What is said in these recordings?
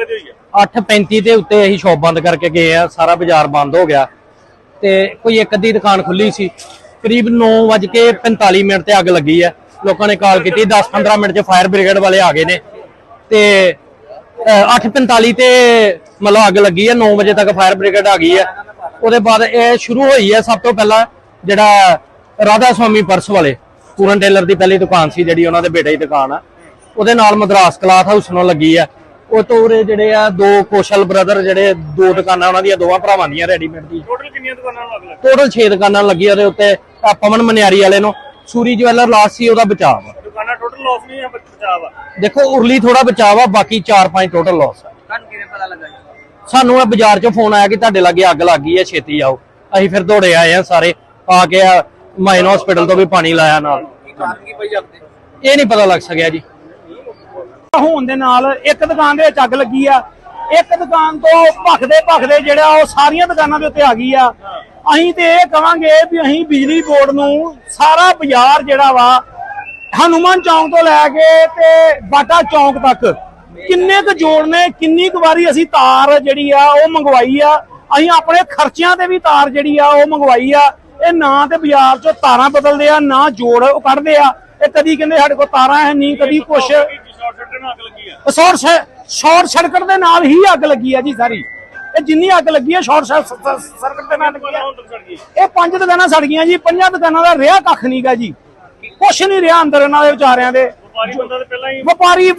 ਵਜੇ ਹੋਈ ਹੈ 8:35 ਦੇ ਉੱਤੇ ਅਸੀਂ ਸ਼ਾਪ ਬੰਦ ਕਰਕੇ ਗਏ ਆ ਸਾਰਾ ਬਾਜ਼ਾਰ ਬੰਦ ਹੋ ਗਿਆ। ਤੇ ਕੋਈ ਇੱਕ ਅੱਧੀ ਦੁਕਾਨ ਖੁੱਲੀ ਸੀ। ਕਰੀਬ 9:45 ਮਿੰਟ ਤੇ ਅੱਗ ਲੱਗੀ ਹੈ ਲੋਕਾਂ ਨੇ ਕਾਲ ਕੀਤੀ 10-15 ਮਿੰਟ ਚ ਫਾਇਰ ਬ੍ਰਿਗੇਡ ਵਾਲੇ ਆ ਗਏ ਨੇ। ਤੇ ਅਹ, 8:45 ਤੇ ਮਤਲਬ ਅੱਗ ਲੱਗੀ ਹੈ 9 ਵਜੇ ਤੱਕ ਫਾਇਰ ਬ੍ਰਿਗੇਡ ਆ ਗਈ ਹੈ ਉਹਦੇ ਬਾਅਦ ਇਹ ਸ਼ੁਰੂ ਹੋਈ ਹੈ ਸਭ ਤੋਂ ਪਹਿਲਾਂ ਜਿਹੜਾ ਰਾਧਾ ਸਵਾਮੀ ਪਰਸ ਵਾਲੇ ਪੂਰਨ ਟੇਲਰ ਦੀ ਪਹਿਲੀ ਦੁਕਾਨ ਸੀ ਜਿਹੜੀ ਉਹਨਾਂ ਦੇ ਬੇਟੇ ਦੀ ਦੁਕਾਨ ਆ। ਉਹਦੇ ਨਾਲ ਮਦਰਾਸ ਕਲਾਥ ਹਾਊਸ ਨੂੰ ਲੱਗੀ ਆ। ਉਹ ਤੋਂ ਉਰੇ ਜਿਹੜੇ ਆ ਦੋ ਕੋਸ਼ਲ ਬ੍ਰਦਰ ਜਿਹੜੇ ਦੋ ਦੁਕਾਨਾਂ ਉਹਨਾਂ ਦੀਆਂ ਦੋਵਾਂ ਭਰਾਵਾਂ ਦੀਆਂ ਰੈਡੀਮੇਡ ਦੀ ਟੋਟਲ ਕਿੰਨੀਆਂ ਦੁਕਾਨਾਂ ਲੱਗੀ ਟੋਟਲ 6 ਦੁਕਾਨਾਂ ਲੱਗੀਆਂ ਉਹਦੇ ਉੱਤੇ ਆਹ ਪਵਨ ਮਨਿਆਰੀ ਵਾਲੇ ਨੂੰ। ਸੂਰੀ ਜਵੈਲਰ ਲਾਸ ਸੀ ਉਹਦਾ ਬਚਾਅ ਵਾ। ਦੁਕਾਨਾਂ ਟੋਟਲ ਲਾਸ ਨਹੀਂ ਆ ਬਚਾਅ ਆ ਦੇਖੋ ਉਰਲੀ ਥੋੜਾ ਬਚਾਅ ਵਾ ਬਾਕੀ 4-5 ਟੋਟਲ ਲਾਸ ਆ। ਤੁਹਾਨੂੰ ਕਿਵੇਂ ਪਤਾ ਲੱਗਾ ਜੀ? ਸਾਨੂੰ ਇਹ ਬਾਜ਼ਾਰ 'ਚੋਂ ਫੋਨ ਆਇਆ ਕਿ ਤੁਹਾਡੇ ਲਾਗੇ ਅੱਗ ਲੱਗ ਗਈ ਹੈ ਛੇਤੀ ਆਓ। ਅਸੀਂ ਫਿਰ ਦੌੜੇ ਆਏ ਆ ਸਾਰੇ ਆ ਕੇ ਆ ਮਾਈਨ ਹਸਪੀਟਲ ਤੋਂ ਵੀ ਪਾਣੀ ਲਾਇਆ ਨਾਲ। ਕੀ ਕਾਰਨ ਕੀ ਪਈ ਆਪਦੇ ਇਹ ਨਹੀਂ ਪਤਾ ਲੱਗ ਸਕਿਆ ਜੀ। ਹੋਣ ਦੇ ਨਾਲ ਇੱਕ ਦੁਕਾਨ ਦੇ ਵਿੱਚ ਅੱਗ ਲੱਗੀ ਆ। ਇੱਕ ਦੁਕਾਨ ਤੋਂ ਭਖਦੇ ਭਖਦੇ ਜਿਹੜਾ ਉਹ ਸਾਰੀਆਂ ਦੁਕਾਨਾਂ ਦੇ ਉੱਤੇ ਆ ਗਈ ਆ। ਅਸੀਂ ਤੇ ਇਹ ਕਵਾਂਗੇ ਵੀ ਅਸੀਂ ਬਿਜਲੀ ਬੋਰਡ ਨੂੰ ਸਾਰਾ ਬਾਜ਼ਾਰ ਜਿਹੜਾ ਵਾ ਹਨੂਮਾਨ ਚੌਂਕ ਤੋਂ ਲੈ ਕੇ ਤੇ ਬਾਟਾ ਚੌਂਕ ਤੱਕ ਕਿੰਨੇ ਕੁ ਜੋੜ ਨੇ, ਕਿੰਨੀ ਕੁ ਵਾਰੀ ਅਸੀਂ ਤਾਰ ਜਿਹੜੀ ਆ ਉਹ ਮੰਗਵਾਈ ਆ। ਅਸੀਂ ਆਪਣੇ ਖਰਚਿਆਂ ਤੇ ਵੀ ਤਾਰ ਜਿਹੜੀ ਆ ਉਹ ਮੰਗਵਾਈ ਆ। ਇਹ ਨਾ ਤੇ ਬਾਜ਼ਾਰ ਚੋਂ ਤਾਰਾਂ ਬਦਲਦੇ ਆ, ਨਾ ਜੋੜ ਉਹ ਕੱਢਦੇ ਆ। ਇਹ ਕਦੀ ਕਹਿੰਦੇ ਸਾਡੇ ਕੋਲ ਤਾਰਾਂ ਹੈ ਨਹੀਂ, ਕਦੀ ਕੁਛ ਸ਼ਾਰਟ ਸਰਕਟ ਨਾਲ ਅੱਗ ਲੱਗੀ ਆ। ਸ਼ਾਰਟ ਸਰਕਟ ਦੇ ਨਾਲ ਹੀ ਅੱਗ ਲੱਗੀ ਆ ਜੀ ਸਾਰੀ। ਇਹ ਜਿੰਨੀ ਅੱਗ ਲੱਗੀ ਆ ਸ਼ਾਰਟ ਸਰਕਟ ਦੇ ਨਾਲ ਲੱਗੀ ਇਹ ਪੰਜ ਦੁਕਾਨਾਂ ਸੜ ਗਈਆਂ ਜੀ ਪੰਜਾਂ ਦੁਕਾਨਾਂ ਦਾ ਰਿਹਾ ਕੱਖ ਨਹੀਂਗਾ ਜੀ। ਕੁਛ ਨਹੀਂ ਰਿਹਾ ਅੰਦਰ ਇਹਨਾਂ ਦੇ ਵਿਚਾਰਿਆਂ ਦੇ। ਵਪਾਰੀ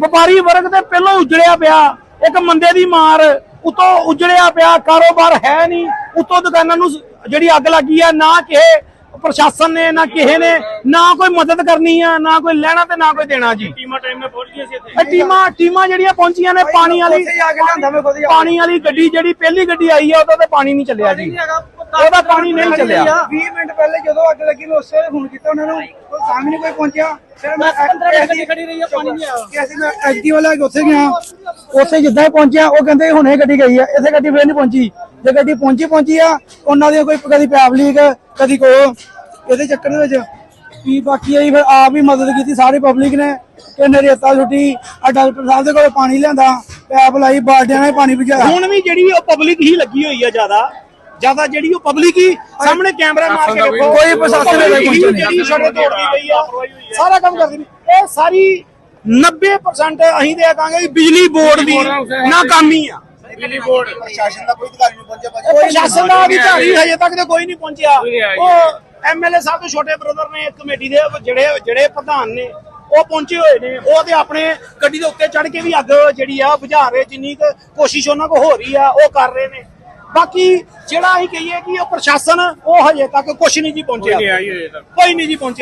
ਵਪਾਰੀ ਵਰਗ ਤੇ ਪਹਿਲਾਂ ਹੀ ਉਜੜਿਆ ਪਿਆ। ਇੱਕ ਮੰਦੇ ਦੀ ਮਾਰ ਉਤੋਂ ਉਜੜਿਆ ਪਿਆ। ਕਾਰੋਬਾਰ ਹੈ ਨਹੀਂ ਉਤੋਂ ਦੁਕਾਨਾਂ ਨੂੰ ਜਿਹੜੀ ਅੱਗ ਲੱਗੀ ਆ ਨਾ ਕਿਸੇ ਪ੍ਰਸ਼ਾਸਨ ਨੇ ਨਾ ਕਿਸੇ ਨੇ ਨਾ ਕੋਈ ਮਦਦ ਕਰਨੀ ਆ ਨਾ ਕੋਈ ਲੈਣਾ ਤੇ ਨਾ ਕੋਈ ਦੇਣਾ ਜੀ। ਟੀਮਾਂ ਟਾਈਮ ਨਾਲ ਪਹੁੰਚ ਗਈਆਂ ਸੀ ਇੱਥੇ? ਇਹ ਟੀਮਾਂ ਟੀਮਾਂ ਜਿਹੜੀਆਂ ਪਹੁੰਚੀਆਂ ਨੇ ਪਾਣੀ ਵਾਲੀ ਪਾਣੀ ਵਾਲੀ ਗੱਡੀ ਜਿਹੜੀ ਪਹਿਲੀ ਗੱਡੀ ਆਈ ਆ ਉਹਦਾ ਤੇ ਪਾਣੀ ਨਹੀਂ ਚੱਲਿਆ ਜੀ। ਉਹਦਾ ਪਾਣੀ ਨਹੀਂ ਚੱਲਿਆ। 20 ਮਿੰਟ ਪਹਿਲੇ ਜਦੋਂ ਅੱਗ ਲੱਗੀ ਮੈਂ ਉਸੇ ਵੇਲੇ ਫੋਨ ਕੀਤਾ ਉਹਨਾਂ ਨੂੰ। ਕੋਈ ਸਾਹਮਣੇ ਨਹੀਂ ਕੋਈ ਪਹੁੰਚਿਆ। ਫਿਰ ਮੈਂ 15 ਮਿੰਟ ਖੜੀ ਰਹੀ ਆ ਪਾਣੀ ਨਹੀਂ ਆਇਆ। ਕਿ ਅਸੀਂ ਮੈਂ ਐਸਡੀ ਵਾਲਾ ਉੱਥੇ ਗਿਆ। ਉੱਥੇ ਜਿੱਦਾਂ ਹੀ ਪਹੁੰਚਿਆ ਉਹ ਕਹਿੰਦੇ ਹੁਣੇ ਗੱਡੀ ਗਈ ਆ ਇੱਥੇ ਗੱਡੀ ਫੇਰ ਨਹੀਂ ਪਹੁੰਚੀ। ਜੇ ਗੱਡੀ ਪਹੁੰਚੀ ਪਹੁੰਚੀ ਆ ਉਹਨਾਂ ਦੀ ਕੋਈ ਕਦੀ ਪੈਪ ਲੀਕ ਕਦੀ ਕੋ ਇਹਦੇ ਚੱਕਰ ਦੇ ਵਿੱਚ ਵੀ ਬਾਕੀ ਆਈ ਫਿਰ ਆਪ ਹੀ ਮਦਦ ਕੀਤੀ ਸਾਰੀ ਪਬਲਿਕ ਨੇ। ਕਿੰਨੇ ਰੇਤਾ ਛੁੱਟੀ ਆ ਡਾਕਟਰ ਸਾਹਿਬ ਦੇ ਕੋਲ ਪਾਣੀ ਲਿਆਂਦਾ ਪੈਪ ਲਾਈ ਬਾਲਟਿਆਂ ਨਾਲ ਪਾਣੀ ਭਜਾਇਆ। ਹੁਣ ਵੀ ਜਿਹੜੀ ਉਹ ਪਬਲਿਕ ਹੀ ਲੱਗੀ ਹੋਈ ਆ ਜ਼ਿਆਦਾ ਜ਼ਿਆਦਾ ਜਿਹੜੀ ਉਹ ਪਬਲਿਕ ਹੀ ਸਾਹਮਣੇ ਕੈਮਰਾ ਮਾਰ ਕੇ ਦੇਖੋ। ਕੋਈ ਪ੍ਰਸ਼ਾਸਨ ਪਹੁੰਚਿਆ ਜਿਹੜੀ ਸ਼ਟਰ ਤੋੜਦੀ ਪਈ ਆ। ਸਾਰਾ ਕੰਮ ਕਰਦੀ ਇਹ ਸਾਰੀ 90% ਅਸੀਂ ਇਹ ਕਹਾਂਗੇ ਬਿਜਲੀ ਬੋਰਡ ਦੀ ਨਾਕਾਮੀ ਆ। ਬਿਜਲੀ ਬੋਰਡ। ਪ੍ਰਸ਼ਾਸਨ ਦਾ ਕੋਈ ਅਧਿਕਾਰੀ ਨਹੀਂ ਪਹੁੰਚਿਆ ਇਹ ਪ੍ਰਸ਼ਾਸਨ ਦਾ ਅਧਿਕਾਰੀ ਹਜੇ ਤੱਕ ਤੇ ਕੋਈ ਨਹੀਂ ਪਹੁੰਚਿਆ। ਉਹ ਐਮਐਲਏ ਸਾਹਿਬ ਦੇ ਛੋਟੇ ਬ੍ਰਦਰ ਨੇ ਕਮੇਟੀ ਦੇ ਜਿਹੜੇ ਜਿਹੜੇ ਪ੍ਰਧਾਨ ਨੇ ਉਹ ਪਹੁੰਚੇ ਹੋਏ ਨੇ। ਉਹ ਤੇ ਆਪਣੇ ਗੱਡੀ ਦੇ ਉੱਤੇ ਚੜ ਕੇ ਵੀ ਅੱਗ ਜਿਹੜੀ ਆ ਬੁਝਾ ਰਹੇ ਜਿੰਨੀ ਕੁ ਕੋਸ਼ਿਸ਼ ਉਹਨਾਂ ਕੋ ਹੋ ਰਹੀ ਆ ਉਹ ਕਰ ਰਹੇ ਨੇ। ਬਾਕੀ ਜਿਹੜਾ ਅਸੀਂ ਕਹੀਏ ਕਿ ਉਹ ਪ੍ਰਸ਼ਾਸਨ ਉਹ ਹਜੇ ਤੱਕ ਕੁਝ ਨਹੀਂ ਜੀ ਪਹੁੰਚਿਆ। ਕੋਈ ਨਹੀਂ ਜੀ ਪਹੁੰਚਿਆ।